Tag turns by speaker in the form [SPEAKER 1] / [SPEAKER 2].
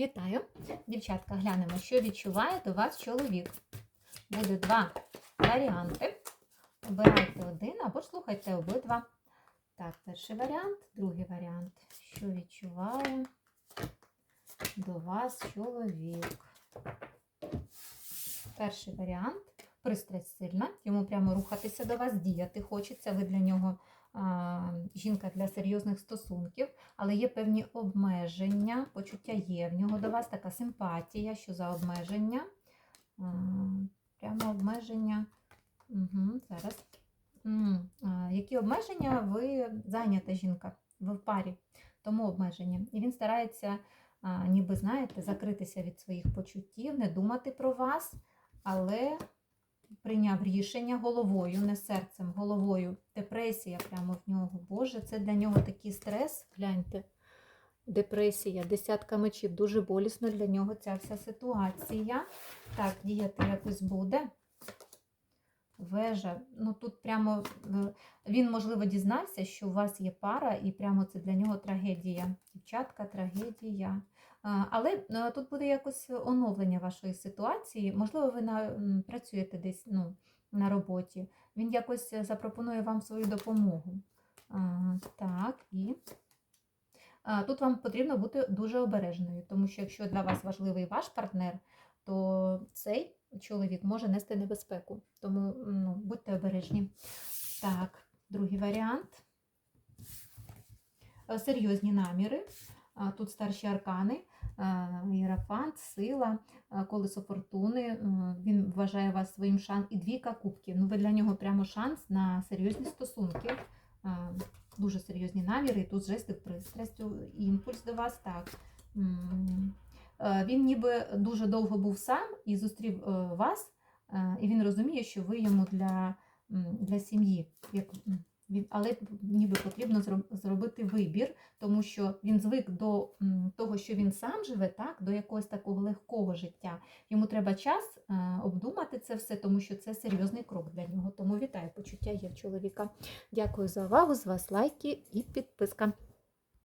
[SPEAKER 1] Вітаю! Дівчатка, глянемо, що відчуває до вас чоловік. Буде два варіанти. Обирайте один або слухайте обидва. Так, перший варіант, другий варіант. Що відчуває до вас чоловік? Перший варіант. Пристрасть сильна, йому прямо рухатися до вас, діяти хочеться. Ви для нього жінка для серйозних стосунків, але є певні обмеження, почуття є в нього до вас, така симпатія, що за обмеження. Прямо обмеження. Угу, зараз. Які обмеження ви зайнята жінка? Ви в парі, тому обмеження. І він старається, ніби знаєте, закритися від своїх почуттів, не думати про вас, але прийняв рішення головою, не серцем, головою. Депресія прямо в нього. Боже, це для нього такий стрес. Гляньте. Депресія, десятка мечів. Дуже болісно для нього ця вся ситуація. Так, діяти якось буде. Вежа. Ну тут прямо е, він, можливо, дізнався, що у вас є пара, і прямо це для нього трагедія. Дівчатка, трагедія. Але е, тут буде якось оновлення вашої ситуації. Можливо, ви на, працюєте десь ну, на роботі. Він якось е, запропонує вам свою допомогу. Так, і тут вам потрібно бути дуже обережною, тому що якщо для вас важливий ваш партнер, то цей чоловік може нести небезпеку. Тому ну, будьте обережні. Так, другий варіант. Е, Серйозні наміри. Тут старші аркани, е, Єрафант, сила, е, колесо фортуни. Е, Він вважає вас своїм шансом. І двійка кубків. Ну, ви для нього прямо шанс на серйозні стосунки. Е, Дуже серйозні наміри. І тут жести пристрастю, імпульс до вас. Так. Е, Він ніби дуже довго був сам і зустрів е, вас, е, і він розуміє, що ви йому для, для сім'ї. Але ніби потрібно зробити вибір, тому що він звик до того, що він сам живе, так, до якогось такого легкого життя. Йому треба час обдумати це все, тому що це серйозний крок для нього. Тому вітаю, почуття є чоловіка. Дякую за увагу. З вас лайки і підписка.